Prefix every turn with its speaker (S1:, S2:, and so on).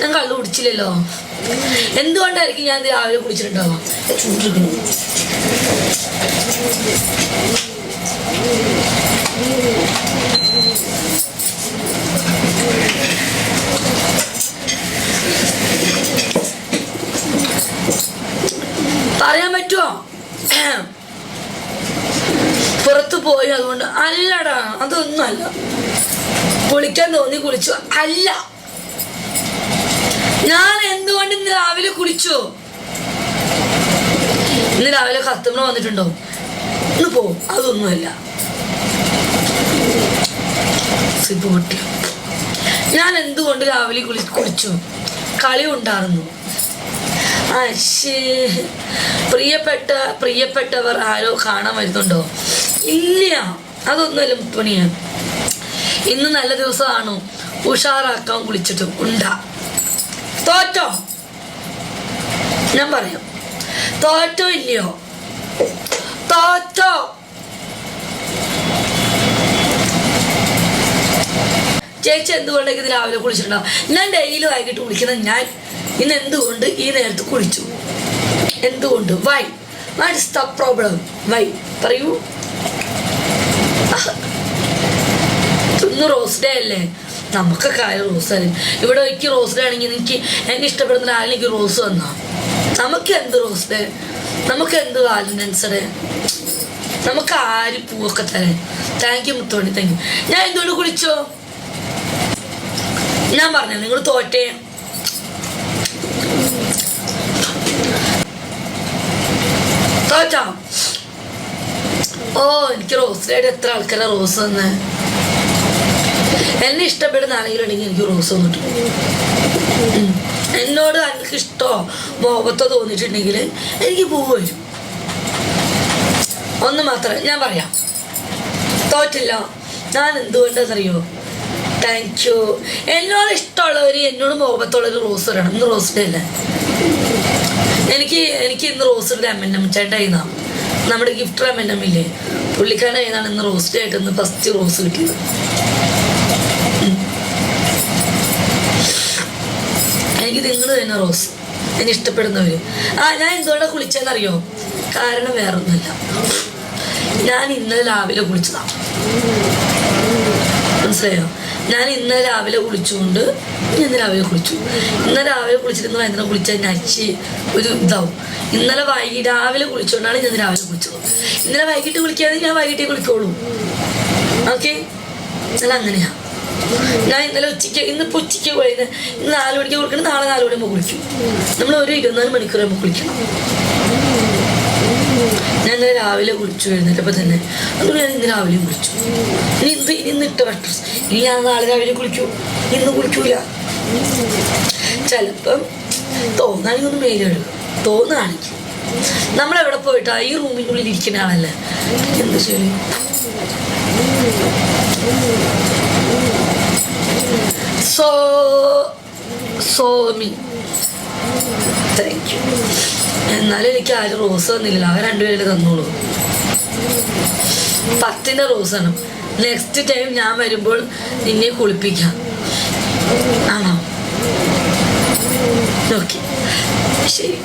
S1: ഞാൻ കള്ളു കുടിച്ചില്ലല്ലോ. എന്തുകൊണ്ടായിരിക്കും ഞാൻ രാവിലെ കുടിച്ചിട്ടുണ്ടാവാം പറയാൻ പറ്റുമോ പുറത്തു പോയി അതുകൊണ്ട് അല്ലടാ അതൊന്നും അല്ല. കുളിക്കാൻ തോന്നി കുളിച്ചു. അല്ല. ഞാൻ എന്തുകൊണ്ട് ഇന്ന് രാവിലെ കുളിച്ചു? ഇന്ന് രാവിലെ കസ്റ്റമർ വന്നിട്ടുണ്ടോ? ഇന്ന് പോ. അതൊന്നുമല്ല. ഞാൻ എന്തുകൊണ്ട് രാവിലെ കുളി കുളിച്ചു? കളി ഉണ്ടായിരുന്നു പ്രിയപ്പെട്ട പ്രിയപ്പെട്ടവർ ആരോ കാണാൻ വരുന്നുണ്ടോ? ഇല്ല. അതൊന്നുമല്ല മുപ്പണിയ ഇന്ന് നല്ല ദിവസമാണോ. ഉഷാറാക്കാൻ കുളിച്ചിട്ടും ഉണ്ടാ. തോറ്റോ? ഞാൻ പറയാം. തോറ്റോ ഇല്ലയോ? തോറ്റോ? ചേച്ചി എന്തുകൊണ്ടൊക്കെ ഇത് രാവിലെ കുളിച്ചിട്ടുണ്ടാവും ഞാൻ ഡെയിലി വൈകിട്ട് കുളിക്കുന്ന ഞാൻ. ഇന്ന് എന്തുകൊണ്ട് ഈ നേരത്ത് കുളിച്ചു? എന്തുകൊണ്ട്? Why what the problem why പറയൂ. ഇന്ന് റോസ് ഡേ അല്ലേ? നമുക്കൊക്കെ ആയ റോസ് അല്ലേ? ഇവിടെ എനിക്ക് റോസ് എനിക്ക് എനിക്ക് ഇഷ്ടപ്പെടുന്ന ആളിനെനിക്ക് റോസ് തന്നാ നമുക്ക് എന്ത് റോസ് ഡേ നമുക്ക് എന്ത് വാലന്റൈൻസഡേ നമുക്ക് ആര് പൂവൊക്കെ തരാൻ? താങ്ക് യു മുത്തോണി താങ്ക് യു ഞാൻ എന്തുകൊണ്ട് കുളിച്ചോ ഞാൻ പറഞ്ഞു നിങ്ങൾ തോറ്റേ? തോറ്റാ? ഓ എനിക്ക് റോസ് ഡേയുടെ എത്ര ആൾക്കാരാണ് റോസ് തന്നെ എന്നെ ഇഷ്ടപ്പെടുന്ന ആണെങ്കിലുണ്ടെങ്കിൽ എനിക്ക് റോസ് വന്നിട്ട് എന്നോട് എനിക്ക് ഇഷ്ടോ മോഹത്തോ തോന്നിയിട്ടുണ്ടെങ്കിൽ എനിക്ക് പൂവ് വരും. ഒന്ന് മാത്രം ഞാൻ പറയാം. തോറ്റില്ല. ഞാൻ എന്തുകൊണ്ടെന്നറിയോ താങ്ക് യു എന്നോട് ഇഷ്ടമുള്ളവർ എന്നോട് മുഖത്തുള്ളൊരു റോസ് വരണം ഇന്ന് റോസ് അല്ലേ? എനിക്ക് എനിക്ക് ഇന്ന് റോസ് ഡേ അമ്മന്റെ അമ്മ ഇന്നാ നമ്മുടെ ഗിഫ്റ്റ് അമ്മന്റെ ഇല്ലേ? പുള്ളിക്കാരൻ ഏതാണ് ഇന്ന് റോസ്റ്റ് ആയിട്ട് ഇന്ന് ഫസ്റ്റ് റോസ് കിട്ടിയത്? എനിക്ക് നിങ്ങൾ തന്നെ റോസ് എന്നെ ഇഷ്ടപ്പെടുന്നവര്. ആ ഞാൻ എന്തുകൊണ്ടാണ് കുളിച്ചെന്നറിയോ കാരണം വേറൊന്നുമല്ല. ഞാൻ ഇന്നലെ രാവിലെ കുളിച്ചതാണ് മനസ്സിലായോ? ഞാൻ ഇന്ന് രാവിലെ കുളിച്ചുകൊണ്ട് ഇന്ന് രാവിലെ കുളിച്ചു. ഇന്ന് രാവിലെ കുളിച്ചിട്ട് വൈകുന്നേരം കുളിച്ചാൽ അച്ചി ഒരു ഇതാവും. ഇന്നലെ വൈകി രാവിലെ കുളിച്ചുകൊണ്ടാണ് ഞാൻ രാവിലെ കുളിച്ചത്. ഇന്നലെ വൈകിട്ട് കുളിക്കാതെ ഞാൻ വൈകിട്ടേ കുളിക്കോളൂ ഓക്കെ? ഞാൻ അങ്ങനെയാ. ഞാൻ ഇന്നലെ ഉച്ചയ്ക്ക് ഇന്നിപ്പോൾ ഉച്ചയ്ക്ക് പോയത്. ഇന്ന് നാല് മണിക്ക് കുളിക്കണം നാളെ നാല് മണിയാകുമ്പോൾ കുളിക്കും. നമ്മൾ ഒരു ഇരുപത്തിനാല് മണിക്കൂർ ആകുമ്പോൾ കുളിക്കണം. ഞാൻ രാവിലെ കുളിച്ചു എഴുന്നേറ്റപ്പോൾ തന്നെ അതുകൊണ്ട് ഞാൻ ഇന്ന് രാവിലെ കുളിച്ചു ഇനി ഇന്ന് ഇന്ന് ഇട്ട ഡ്രസ് ഇനി ഞാൻ നാളെ രാവിലെ കുളിക്കൂ. ഇന്ന് കുളിക്കൂല. ചിലപ്പം തോന്നാണെങ്കിൽ ഒന്ന് മേലെടുക്കും തോന്നുകയാണെങ്കിൽ നമ്മളെവിടെ പോയിട്ടാ? ഈ റൂമിനുള്ളിൽ ഇരിക്കുന്ന ആളല്ലേ? എന്ത് ശരി? സോ സോമി താങ്ക് യു എന്നാലും എനിക്ക് ആരും റോസ് തന്നില്ല. അവർ രണ്ടുപേരും തന്നോളൂ. പത്തിന്റെ റോസാണ് നെക്സ്റ്റ് ടൈം ഞാൻ വരുമ്പോൾ നിന്നെ കുളിപ്പിക്കാം. ആണോ? ഓക്കെ ശരി.